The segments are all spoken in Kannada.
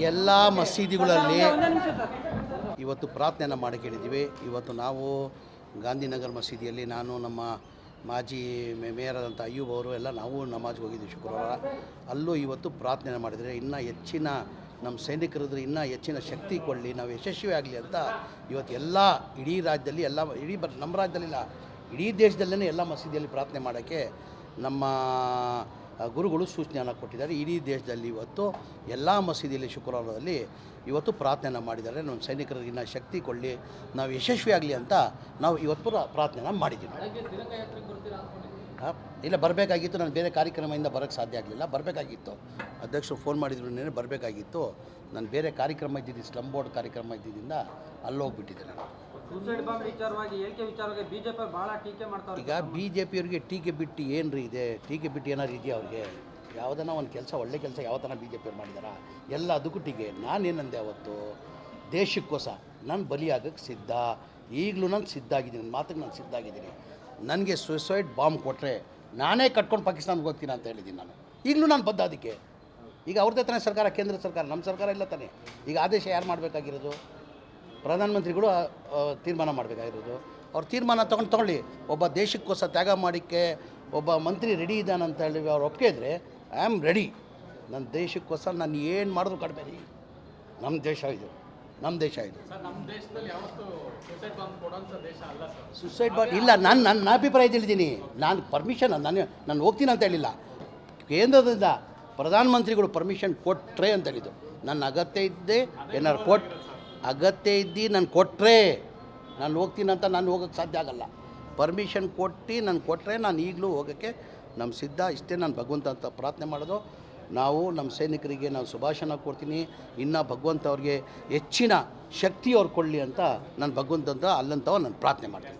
ಎಲ್ಲ ಮಸೀದಿಗಳಲ್ಲಿ ಇವತ್ತು ಪ್ರಾರ್ಥನೆಯನ್ನು ಮಾಡಿ ಕೇಳಿದ್ದೀವಿ. ಇವತ್ತು ನಾವು ಗಾಂಧಿನಗರ ಮಸೀದಿಯಲ್ಲಿ ನಾನು ನಮ್ಮ ಮಾಜಿ ಮೇ- ಮೇಯರ್ ಆದಂಥ ಅಯ್ಯೂಬ್ ಅವರು ಎಲ್ಲ ನಾವು ನಮಾಜ್ಗೆ ಹೋಗಿದ್ದೀವಿ ಶುಕ್ರವಾರ. ಅಲ್ಲೂ ಇವತ್ತು ಪ್ರಾರ್ಥನೆ ಮಾಡಿದರೆ ಇನ್ನೂ ಹೆಚ್ಚಿನ ನಮ್ಮ ಸೈನಿಕರಿದ್ರೆ ಇನ್ನೂ ಹೆಚ್ಚಿನ ಶಕ್ತಿ ಕೊಡಲಿ ನಾವು ಯಶಸ್ವಿ ಆಗಲಿ ಅಂತ ಇವತ್ತು ಎಲ್ಲ ಇಡೀ ರಾಜ್ಯದಲ್ಲಿ ಎಲ್ಲ ಇಡೀ ಬರ್ ನಮ್ಮ ರಾಜ್ಯದಲ್ಲಿಲ್ಲ ಇಡೀ ದೇಶದಲ್ಲೇ ಎಲ್ಲ ಮಸೀದಿಯಲ್ಲಿ ಪ್ರಾರ್ಥನೆ ಮಾಡೋಕ್ಕೆ ನಮ್ಮ ಗುರುಗಳು ಸೂಚನೆಯನ್ನು ಕೊಟ್ಟಿದ್ದಾರೆ. ಇಡೀ ದೇಶದಲ್ಲಿ ಇವತ್ತು ಎಲ್ಲ ಮಸೀದಿಯಲ್ಲಿ ಶುಕ್ರವಾರದಲ್ಲಿ ಇವತ್ತು ಪ್ರಾರ್ಥನೆಯನ್ನು ಮಾಡಿದ್ದಾರೆ. ನಮ್ಮ ಸೈನಿಕರಿಗೆ ಇನ್ನೂ ಶಕ್ತಿ ಕೊಡಲಿ ನಾವು ಯಶಸ್ವಿ ಆಗಲಿ ಅಂತ ನಾವು ಇವತ್ತು ಪ್ರಾರ್ಥನೆ ಪ್ರಾರ್ಥನೆನ ಮಾಡಿದ್ದೀವಿ. ಹಾಂ ಇಲ್ಲ ಬರಬೇಕಾಗಿತ್ತು. ನಾನು ಬೇರೆ ಕಾರ್ಯಕ್ರಮದಿಂದ ಬರೋಕ್ಕೆ ಸಾಧ್ಯ ಆಗಲಿಲ್ಲ. ಬರಬೇಕಾಗಿತ್ತು. ಅಧ್ಯಕ್ಷರು ಫೋನ್ ಮಾಡಿದ್ರು ನೆನೆ ಬರಬೇಕಾಗಿತ್ತು. ನಾನು ಬೇರೆ ಕಾರ್ಯಕ್ರಮ ಇದ್ದಿದ್ದು ಸ್ಲಮ್ ಬೋರ್ಡ್ ಕಾರ್ಯಕ್ರಮ ಇದ್ದಿದ್ದರಿಂದ ಅಲ್ಲೋಗ್ಬಿಟ್ಟಿದ್ದೆ ನಾನು. ಸೂಸೈಡ್ ಬಿಜೆಪಿ ಬಹಳ ಟೀಕೆ ಈಗ ಬಿ ಜೆ ಪಿಯವ್ರಿಗೆ ಟೀಕೆ ಬಿಟ್ಟು ಏನು ಇದೆ? ಟೀಕೆ ಬಿಟ್ಟು ಏನಾರು ಇದೆಯಾ ಅವ್ರಿಗೆ? ಯಾವುದನ್ನ ಒಂದು ಕೆಲಸ, ಒಳ್ಳೆ ಕೆಲಸ ಯಾವತ್ತನ ಬಿ ಜೆ ಪಿಯವ್ರು ಮಾಡಿದಾರಾ? ಎಲ್ಲ ಅದಕ್ಕೂ ಟೀಕೆ. ನಾನೇನಂದೆ ಅವತ್ತು? ದೇಶಕ್ಕೋಸ ನಾನು ಬಲಿಯಾಗಕ್ಕೆ ಸಿದ್ಧ. ಈಗಲೂ ನಾನು ಸಿದ್ಧ ಆಗಿದ್ದೀನಿ. ನನ್ನ ಮಾತಿಗೆ ನಾನು ಸಿದ್ಧ ಆಗಿದ್ದೀನಿ. ನನಗೆ ಸುಸೈಡ್ ಬಾಂಬ್ ಕೊಟ್ಟರೆ ನಾನೇ ಕಟ್ಕೊಂಡು ಪಾಕಿಸ್ತಾನ್ಗೆ ಹೋಗ್ತೀನಿ ಅಂತ ಹೇಳಿದ್ದೀನಿ ನಾನು. ಈಗಲೂ ನಾನು ಬದ್ಧ ಅದಕ್ಕೆ. ಈಗ ಅವ್ರದ್ದೇ ತಾನೇ ಸರ್ಕಾರ, ಕೇಂದ್ರ ಸರ್ಕಾರ ನಮ್ಮ ಸರ್ಕಾರ ಇಲ್ಲ ತಾನೇ? ಈಗ ಆದೇಶ ಯಾರು ಮಾಡಬೇಕಾಗಿರೋದು? ಪ್ರಧಾನಮಂತ್ರಿಗಳು ತೀರ್ಮಾನ ಮಾಡಬೇಕಾಗಿರೋದು. ಅವ್ರು ತೀರ್ಮಾನ ತೊಗೊಂಡು ತೊಗೊಳ್ಳಿ. ಒಬ್ಬ ದೇಶಕ್ಕೋಸ್ಕರ ತ್ಯಾಗ ಮಾಡೋಕ್ಕೆ ಒಬ್ಬ ಮಂತ್ರಿ ರೆಡಿ ಇದ್ದಾನೆ ಅಂತ ಹೇಳಿ ಅವ್ರು ಒಪ್ಪಿಗೆ ಇದ್ದರೆ ಐ ಆಮ್ ರೆಡಿ ನನ್ನ ದೇಶಕ್ಕೋಸ್ಕರ ನಾನು ಏನು ಮಾಡಿದ್ರು ಕಡಿಮೆ ರೀ ನಮ್ಮ ದೇಶ ಇದು. ನಮ್ಮ ದೇಶ ಇದು. ಸುಸೈಡ್ ಬಾಂಬ್ ಇಲ್ಲ ನಾನು ನನ್ನ ಅಭಿಪ್ರಾಯ ತಿಳಿದೀನಿ ನಾನು ಪರ್ಮಿಷನ್ ನಾನು ನಾನು ಹೋಗ್ತೀನಿ ಅಂತ ಹೇಳಿಲ್ಲ. ಕೇಂದ್ರದಿಂದ ಪ್ರಧಾನಮಂತ್ರಿಗಳು ಪರ್ಮಿಷನ್ ಕೊಟ್ಟರೆ ಅಂತ ಹೇಳಿದ್ದು. ನನ್ನ ಅಗತ್ಯ ಇದ್ದೆ ಏನಾರು ಕೊಟ್ಟು ಅಗತ್ಯ ಇದ್ದು ನಾನು ಕೊಟ್ಟರೆ ನಾನು ಹೋಗ್ತೀನಿ ಅಂತ ನಾನು ಹೋಗೋಕ್ಕೆ ಸಾಧ್ಯ ಆಗಲ್ಲ. ಪರ್ಮಿಷನ್ ಕೊಟ್ಟು ನಾನು ಕೊಟ್ಟರೆ ನಾನು ಈಗಲೂ ಹೋಗೋಕ್ಕೆ ನಮ್ಮ ಸಿದ್ಧ, ಇಷ್ಟೇ ನಾನು ಭಗವಂತ ಅಂತ ಪ್ರಾರ್ಥನೆ ಮಾಡೋದು. ನಾವು ನಮ್ಮ ಸೈನಿಕರಿಗೆ ನಾವು ಸುಭಾಷಣ ಕೊಡ್ತೀನಿ. ಇನ್ನು ಭಗವಂತ ಅವ್ರಿಗೆ ಹೆಚ್ಚಿನ ಶಕ್ತಿ ಅವ್ರು ಕೊಡಲಿ ಅಂತ ನಾನು ಭಗವಂತ ಅಂತ ಅಲ್ಲಂತವ ನಾನು ಪ್ರಾರ್ಥನೆ ಮಾಡ್ತೀನಿ.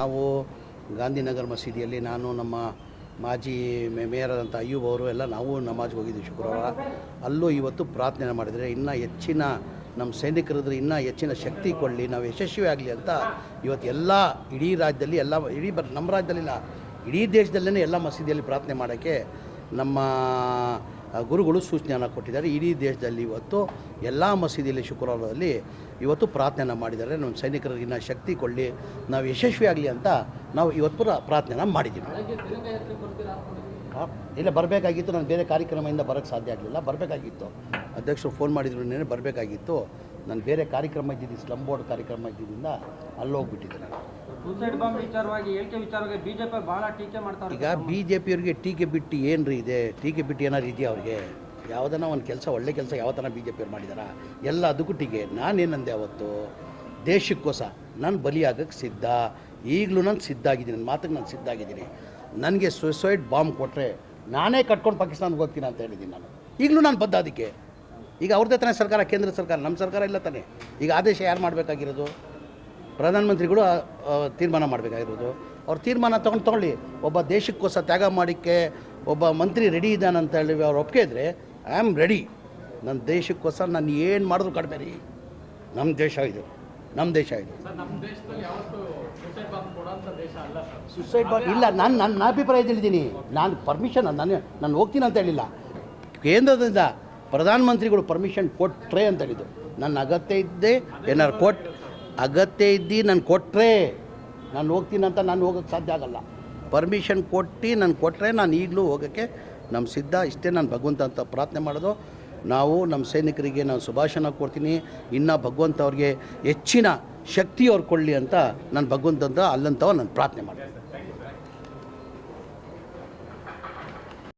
ನಾವು ಗಾಂಧಿನಗರ ಮಸೀದಿಯಲ್ಲಿ ನಾನು ನಮ್ಮ ಮಾಜಿ ಮೇ- ಮೇಯರ್ ಆದಂಥ ಅಯ್ಯೂಬ್ ಅವರು ಎಲ್ಲ ನಾವು ನಮಾಜ್ಗೆ ಹೋಗಿದ್ದೀವಿ ಶುಕ್ರವಾರ. ಅಲ್ಲೂ ಇವತ್ತು ಪ್ರಾರ್ಥನೆ ಮಾಡಿದರೆ ಇನ್ನೂ ಹೆಚ್ಚಿನ ನಮ್ಮ ಸೈನಿಕರಿದ್ರೆ ಇನ್ನೂ ಹೆಚ್ಚಿನ ಶಕ್ತಿ ಕೊಡಲಿ, ನಾವು ಯಶಸ್ವಿ ಆಗಲಿ ಅಂತ ಇವತ್ತು ಎಲ್ಲ ಇಡೀ ರಾಜ್ಯದಲ್ಲಿ ಎಲ್ಲ ಇಡೀ ಬರ್, ನಮ್ಮ ರಾಜ್ಯದಲ್ಲಿಲ್ಲ, ಇಡೀ ದೇಶದಲ್ಲೇ ಎಲ್ಲ ಮಸೀದಿಯಲ್ಲಿ ಪ್ರಾರ್ಥನೆ ಮಾಡೋಕ್ಕೆ ನಮ್ಮ ಗುರುಗಳು ಸೂಚನೆಯನ್ನು ಕೊಟ್ಟಿದ್ದಾರೆ. ಇಡೀ ದೇಶದಲ್ಲಿ ಇವತ್ತು ಎಲ್ಲ ಮಸೀದಿಯಲ್ಲಿ ಶುಕ್ರವಾರದಲ್ಲಿ ಇವತ್ತು ಪ್ರಾರ್ಥನೆ ಮಾಡಿದ್ದಾರೆ. ನಮ್ಮ ಸೈನಿಕರಿಗೆ ಶಕ್ತಿ ಕೊಡಲಿ, ನಾವು ಯಶಸ್ವಿ ಆಗಲಿ ಅಂತ ನಾವು ಇವತ್ತು ಪ್ರಾರ್ಥನೆ ಮಾಡಿದ್ದೀವಿ. ಇಲ್ಲ, ಬರಬೇಕಾಗಿತ್ತು. ನಾನು ಬೇರೆ ಕಾರ್ಯಕ್ರಮದಿಂದ ಬರೋಕ್ಕೆ ಸಾಧ್ಯ ಆಗಲಿಲ್ಲ. ಬರಬೇಕಾಗಿತ್ತು. ಅಧ್ಯಕ್ಷರು ಫೋನ್ ಮಾಡಿದ್ರು ನೇನೆ ಬರಬೇಕಾಗಿತ್ತು. ನಾನು ಬೇರೆ ಕಾರ್ಯಕ್ರಮ ಇದ್ದಿದ್ದು ಸ್ಲಮ್ ಬೋರ್ಡ್ ಕಾರ್ಯಕ್ರಮ ಇದ್ದಿದ್ದರಿಂದ ಅಲ್ಲೋಗ್ಬಿಟ್ಟಿದ್ದೆ ನಾನು. ಸೂಸೈಡ್ ಬಾಂಬ್ ವಿಚಾರವಾಗಿ ಹೇಳಿಕೆ ವಿಚಾರವಾಗಿ ಬಿಜೆಪಿ ಬಹಳ ಟೀಕೆ ಈಗ ಬಿ ಜೆ ಪಿಯವ್ರಿಗೆ ಟೀಕೆ ಬಿಟ್ಟು ಏನ್ರಿ ರೀ ಇದೆ? ಟೀಕೆ ಬಿಟ್ಟು ಏನಾರು ಇದೆಯಾ ಅವ್ರಿಗೆ? ಯಾವುದನ್ನ ಒಂದು ಕೆಲಸ ಒಳ್ಳೆ ಕೆಲಸ ಯಾವತ್ತನ ಬಿ ಜೆ ಮಾಡಿದಾರ ಮಾಡಿದಾರಾ? ಎಲ್ಲ ಅದಕ್ಕೂ ಟೀಕೆ. ನಾನೇನಂದೆ ಅವತ್ತು? ದೇಶಕ್ಕೋಸ ನಾನು ಬಲಿಯಾಗಕ್ಕೆ ಸಿದ್ಧ. ಈಗಲೂ ನಾನು ಸಿದ್ಧ ಆಗಿದ್ದೀನಿ ನನ್ನ ಮಾತಿಗೆ ನಾನು ಸಿದ್ಧ ಆಗಿದ್ದೀನಿ ನನಗೆ ಸುಸೈಡ್ ಬಾಂಬ್ ಕೊಟ್ಟರೆ ನಾನೇ ಕಟ್ಕೊಂಡು ಪಾಕಿಸ್ತಾನಕ್ಕೆ ಹೋಗ್ತೀನಿ ಅಂತ ಹೇಳಿದ್ದೀನಿ ನಾನು. ಈಗಲೂ ನಾನು ಬದ್ಧ ಅದಕ್ಕೆ. ಈಗ ಅವ್ರದ್ದೇ ತಾನೇ ಸರ್ಕಾರ ಕೇಂದ್ರ ಸರ್ಕಾರ ನಮ್ಮ ಸರ್ಕಾರ ಇಲ್ಲ ತಾನೇ? ಈಗ ಆದೇಶ ಯಾರು ಮಾಡಬೇಕಾಗಿರೋದು? ಪ್ರಧಾನಮಂತ್ರಿಗಳು ತೀರ್ಮಾನ ಮಾಡಬೇಕಾಗಿರೋದು. ಅವ್ರು ತೀರ್ಮಾನ ತೊಗೊಂಡು ತೊಗೊಳ್ಳಿ. ಒಬ್ಬ ದೇಶಕ್ಕೋಸ್ಕರ ತ್ಯಾಗ ಮಾಡೋಕ್ಕೆ ಒಬ್ಬ ಮಂತ್ರಿ ರೆಡಿ ಇದ್ದಾನೆ ಅಂತ ಹೇಳಿ ಅವ್ರು ಒಪ್ಪಿಗೆ ಇದ್ದರೆ ಐ ಆಮ್ ರೆಡಿ ನನ್ನ ದೇಶಕ್ಕೋಸ್ಕರ ನಾನು ಏನು ಮಾಡಿದ್ರು ಕಡಿಮೆ ರೀ. ನಮ್ಮ ದೇಶ ಇದು. ನಮ್ಮ ದೇಶ ಇದು. ಸುಸೈಡ್ ಬಾಂಬ್ ಇಲ್ಲ. ನಾನು ನನ್ನ ಅಭಿಪ್ರಾಯ ತಿಳಿದೀನಿ ನಾನು ಪರ್ಮಿಷನ್ ನಾನು ನಾನು ಹೋಗ್ತೀನಿ ಅಂತ ಹೇಳಿಲ್ಲ. ಕೇಂದ್ರದಿಂದ ಪ್ರಧಾನಮಂತ್ರಿಗಳು ಪರ್ಮಿಷನ್ ಕೊಟ್ಟರೆ ಅಂತ ಹೇಳಿದ್ದು. ನನ್ನ ಅಗತ್ಯ ಇದ್ದೆ ಏನಾರು ಕೊಟ್ಟು ಅಗತ್ಯ ಇದ್ದು, ನಾನು ಕೊಟ್ಟರೆ ನಾನು ಹೋಗ್ತೀನಿ ಅಂತ ನಾನು ಹೋಗೋಕ್ಕೆ ಸಾಧ್ಯ ಆಗಲ್ಲ. ಪರ್ಮಿಷನ್ ಕೊಟ್ಟು, ನಾನು ಕೊಟ್ಟರೆ ನಾನು ಈಗಲೂ ಹೋಗೋಕ್ಕೆ ನಮ್ಮ ಸಿದ್ಧ. ಇಷ್ಟೇ ನಾನು ಭಗವಂತ ಅಂತ ಪ್ರಾರ್ಥನೆ ಮಾಡೋದು. ನಾವು ನಮ್ಮ ಸೈನಿಕರಿಗೆ ನಾನು ಶುಭಾಶನ ಕೊಡ್ತೀನಿ. ಇನ್ನು ಭಗವಂತ ಅವ್ರಿಗೆ ಹೆಚ್ಚಿನ ಶಕ್ತಿ ಅವ್ರು ಕೊಡಲಿ ಅಂತ ನಾನು ಭಗವಂತ ಅಲ್ಲಂತವ ನಾನು ಪ್ರಾರ್ಥನೆ ಮಾಡ್ತೀನಿ.